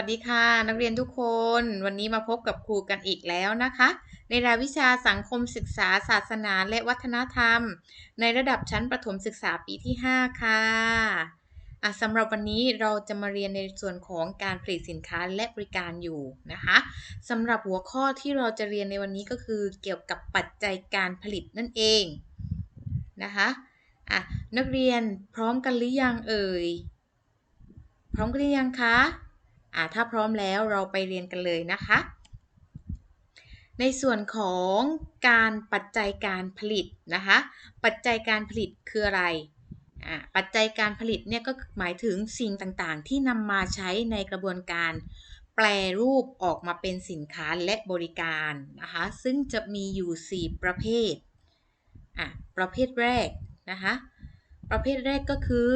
วัสดีค่ะ นักเรียนทุกคน วันนี้มาพบกับครูกันอีกแล้วนะคะ ในรายวิชาสังคมศึกษาศาสนาและวัฒนธรรม ในระดับชั้นประถมศึกษาปีที่ 5 ค่ะอะสำหรับวันนี้เราจะมาเรียนในส่วนของการผลิตสินค้าและบริการอยู่นะคะสำหรับหัวข้อที่เราจะเรียนในวันนี้ก็คือเกี่ยวกับปัจจัยการผลิตนั่นเองนะคะะนักเรียนพร้อมกันหรือยังเอ่ยพร้อมกันหรือยังคะ อะถ้าพร้อมแล้วเราไปเรียนกันเลยนะคะ ในส่วนของการปัจจัยการผลิตนะคะ ปัจจัยการผลิตคืออะไรอะปัจจัยการผลิตเนี่ยก็หมายถึงสิ่งต่างๆ ที่นำมาใช้ในกระบวนการแปลรูปออกมาเป็นสินค้าและบริการนะคะ ซึ่งจะมีอยู่ 4 ประเภทอะประเภทแรกนะคะ ประเภทแรกก็คือ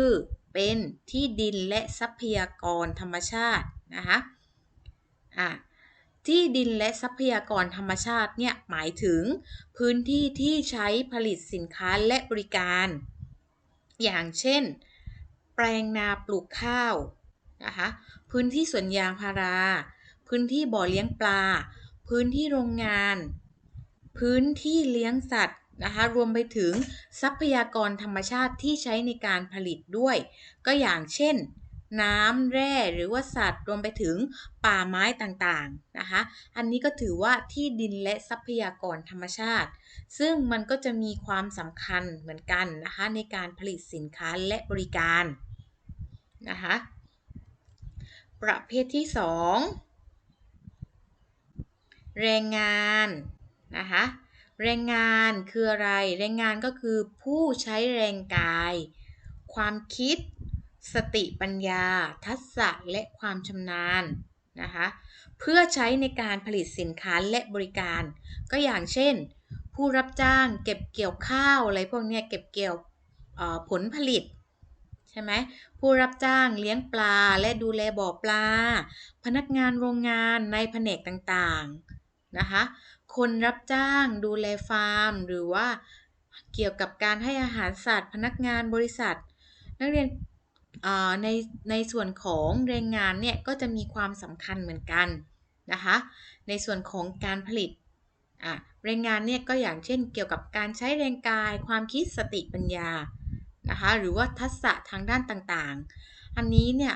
เป็นที่ดินและทรัพยากรธรรมชาติ นะคะอะที่ดินและทรัพยากรธรรมชาติเนี่ยหมายถึงพื้นที่ที่ใช้ผลิตสินค้าและบริการ อย่างเช่น แปลงนาปลูกข้าวนะคะพื้นที่สวนยางพารา พื้นที่บ่อเลี้ยงปลา พื้นที่โรงงาน พื้นที่เลี้ยงสัตว์นะคะรวมไปถึงทรัพยากรธรรมชาติที่ใช้ในการผลิตด้วย ก็อย่างเช่น น้ำแร่หรือว่าสัตว์รวมไปถึงป่าไม้ต่างๆนะคะ อันนี้ก็ถือว่าที่ดินและทรัพยากรธรรมชาติ ซึ่งมันก็จะมีความสำคัญเหมือนกันนะคะในการผลิตสินค้าและบริการนะคะประเภทที่ 2 แรงงานนะคะแรงงานคืออะไร แรงงานก็คือผู้ใช้แรงกาย ความคิด สติปัญญา ทักษะและความชำนาญนะคะเพื่อใช้ในการผลิตสินค้าและบริการ ก็อย่างเช่น ผู้รับจ้างเก็บเกี่ยวข้าวอะไรพวกนี้เก็บเกี่ยวผลผลิตใช่ไหมผู้รับจ้างเลี้ยงปลาและดูแลบ่อปลา พนักงานโรงงานในแผนกต่างๆนะคะคนรับจ้างดูแลฟาร์ม หรือว่าเกี่ยวกับการให้อาหารสัตว์ พนักงานบริษัท นักเรียน ในในส่วนของแรงงานเนี่ยก็จะมีความสำคัญเหมือนกันนะคะในส่วนของการผลิตแรงงานเนี่ยก็อย่างเช่นเกี่ยวกับการใช้แรงกาย ความคิดสติปัญญานะคะหรือว่าทักษะทางด้านต่างๆ อันนี้เนี่ย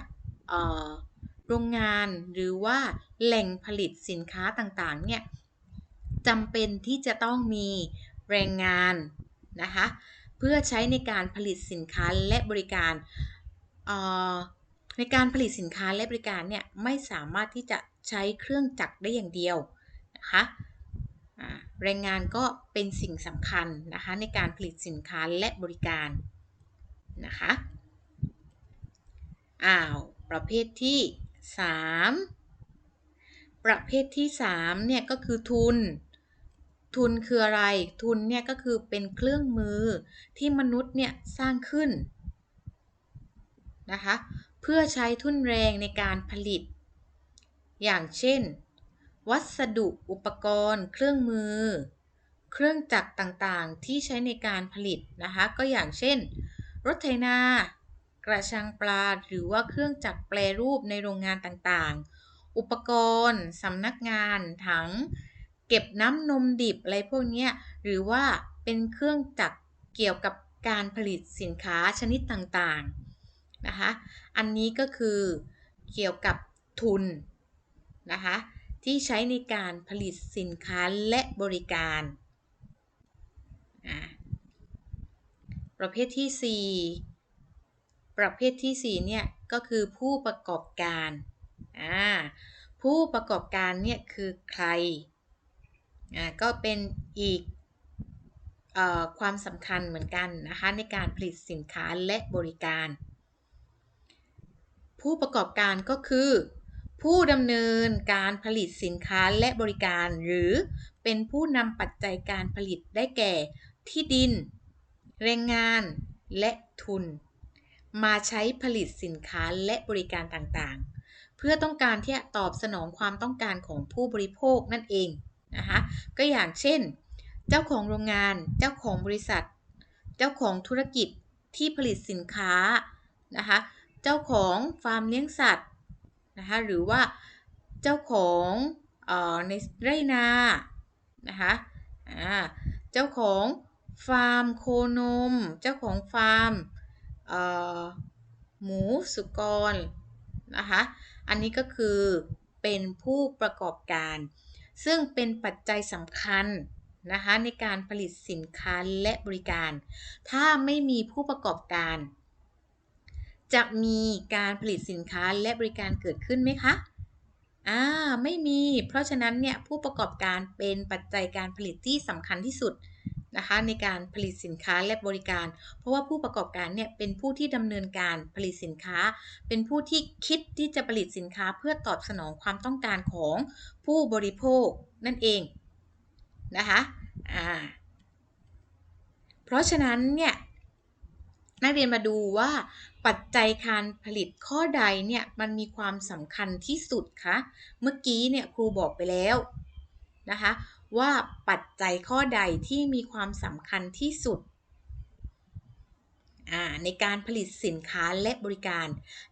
โรงงานหรือว่าแหล่งผลิตสินค้าต่างๆเนี่ยจำเป็นที่จะต้องมีแรงงานนะคะเพื่อใช้ในการผลิตสินค้าและบริการ ในการผลิตสินค้าและบริการเนี่ยไม่สามารถที่จะใช้เครื่องจักรได้อย่างเดียวนะคะแรงงานก็เป็นสิ่งสำคัญนะคะในการผลิตสินค้าและบริการนะคะอ้าวประเภทที่ 3 ประเภทที่3เนี่ยก็คือทุน ทุนคืออะไรทุนเนี่ยก็คือเป็นเครื่องมือที่มนุษย์เนี่ยสร้างขึ้น นะคะ เพื่อใช้ทุนแรงในการผลิต อย่างเช่น วัสดุอุปกรณ์ เครื่องมือ เครื่องจักรต่างๆ ที่ใช้ในการผลิตนะคะ ก็อย่างเช่น รถไถนา กระชังปลา หรือว่าเครื่องจักรแปรรูปในโรงงานต่างๆ อุปกรณ์สำนักงานถัง เก็บน้ำนมดิบอะไรพวกนี้หรือว่าเป็นเครื่องจักรเกี่ยวกับการผลิตสินค้าชนิดต่างๆ นะคะ อันนี้ก็คือเกี่ยวกับทุนนะคะที่ใช้ในการผลิตสินค้าและบริการ ประเภทที่ 4 ประเภทที่ 4 เนี่ยก็คือผู้ประกอบการ ผู้ประกอบการเนี่ยคือใคร ก็เป็นอีกอความสำคัญเหมือนกันนะคะในการผลิตสินค้าและบริการ ผู้ประกอบการก็คือ ผู้ดำเนินการผลิตสินค้าและบริการ หรือเป็นผู้นำปัจจัยการผลิตได้แก่ ที่ดิน แรงงาน และทุน มาใช้ผลิตสินค้าและบริการต่างๆ เพื่อต้องการที่จะตอบสนองความต้องการของผู้บริโภคนั่นเองนะคะก็อย่างเช่น เจ้าของโรงงาน เจ้าของบริษัท เจ้าของธุรกิจที่ผลิตสินค้านะคะ เจ้าของฟาร์มเลี้ยงสัตว์นะคะหรือว่าเจ้าของเออในไร่นานะคะอ่าเจ้าของฟาร์มโคนม เจ้าของฟาร์มเอ่อหมูสุกรนะคะอันนี้ก็คือเป็นผู้ประกอบการ ซึ่งเป็นปัจจัยสำคัญนะคะในการผลิตสินค้าและบริการ ถ้าไม่มีผู้ประกอบการ จะมีการผลิตสินค้าและบริการเกิดขึ้นไหมคะอ่าไม่มี เพราะฉะนั้นเนี่ยผู้ประกอบการเป็นปัจจัยการผลิตที่สำคัญที่สุดนะคะในการผลิตสินค้าและบริการ เพราะว่าผู้ประกอบการเนี่ยเป็นผู้ที่ดำเนินการผลิตสินค้า เป็นผู้ที่คิดที่จะผลิตสินค้าเพื่อตอบสนองความต้องการของผู้บริโภคนั่นเองนะคะอ่าเพราะฉะนั้นเนี่ย นักเรียนมาดูว่าปัจจัยการผลิตข้อใดเนี่ยมันมีความสำคัญที่สุดคะเมื่อกี้เนี่ยครูบอกไปแล้วนะคะว่าปัจจัยข้อใดที่มีความสำคัญที่สุดในการผลิตสินค้าและบริการ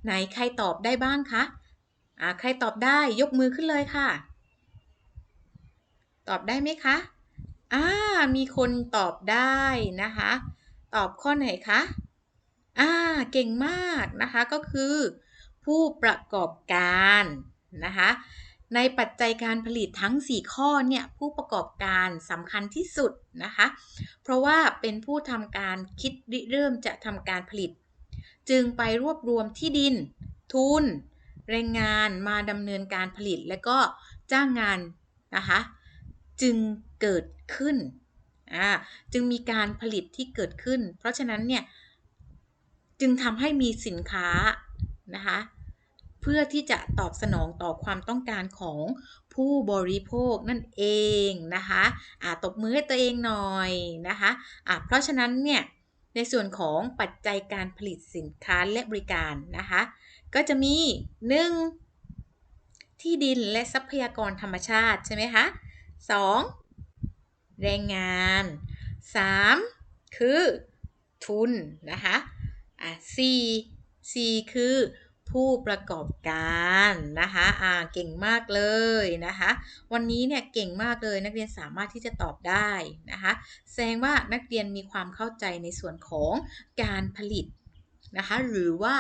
ไหนใครตอบได้บ้างคะใครตอบได้ยกมือขึ้นเลยค่ะ ตอบได้ไหมคะอ่ามีคนตอบได้นะคะ ตอบข้อไหนคะ อ่าเก่งมากนะคะก็คือ ผู้ประกอบการนะคะในปัจจัยการผลิตทั้ง 4 ข้อเนี่ยผู้ประกอบการสำคัญที่สุดนะคะ เพราะว่าเป็นผู้ทำการคิดเริ่มจะทำการผลิต จึงไปรวบรวมที่ดิน ทุน แรงงานมาดำเนินการผลิตและก็จ้างงานนะคะจึงเกิดขึ้นอ่าจึงมีการผลิตที่เกิดขึ้น เพราะฉะนั้นเนี่ย จึงทำให้มีสินค้านะคะเพื่อที่จะตอบสนองต่อความต้องการของผู้บริโภคนั่นเองนะคะอ่าตบมือให้ตัวเองหน่อยนะคะอ่าเพราะฉะนั้นเนี่ยในส่วนของปัจจัยการผลิตสินค้าและบริการนะคะก็จะมี 1. ที่ดินและทรัพยากรธรรมชาติใช่ไหมคะ 2. แรงงาน 3. คือทุนนะคะ อะ 4. 4คือผู้ประกอบการนะคะอ่าเก่งมากเลยนะคะ วันนี้เนี่ยเก่งมากเลยนักเรียนสามารถที่จะตอบได้นะคะ แสดงว่านักเรียนมีความเข้าใจในส่วนของการผลิตนะคะหรือว่า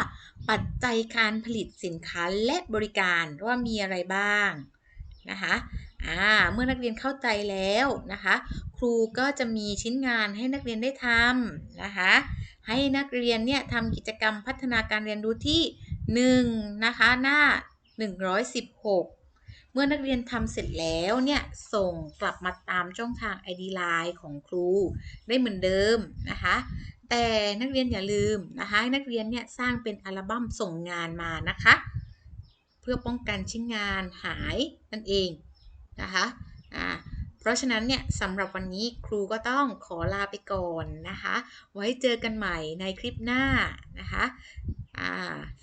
ปัจจัยการผลิตสินค้าและบริการว่ามีอะไรบ้างนะคะอ่าเมื่อนักเรียนเข้าใจแล้วนะคะ ครูก็จะมีชิ้นงานให้นักเรียนได้ทำนะคะ ให้นักเรียนเนี่ยทำกิจกรรมพัฒนาการเรียนรู้ที่1นะคะหน้า 116 เมื่อนักเรียนทำเสร็จแล้วเนี่ยส่งกลับมาตามช่องทาง ID Line ของครู ได้เหมือนเดิมนะคะแต่นักเรียนอย่าลืมนะคะนักเรียนเนี่ยสร้างเป็นอัลบั้มส่งงานมานะคะ เพื่อป้องกันชิ้นงานหายนั่นเองนะคะอ่า เพราะฉะนั้นเนี่ยสำหรับวันนี้ครูก็ต้องขอลาไปก่อนนะคะ ไว้เจอกันใหม่ในคลิปหน้านะคะ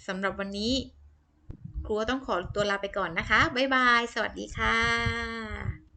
สำหรับวันนี้ครูต้องขอตัวลาไปก่อนนะคะ บ๊ายบาย สวัสดีค่ะ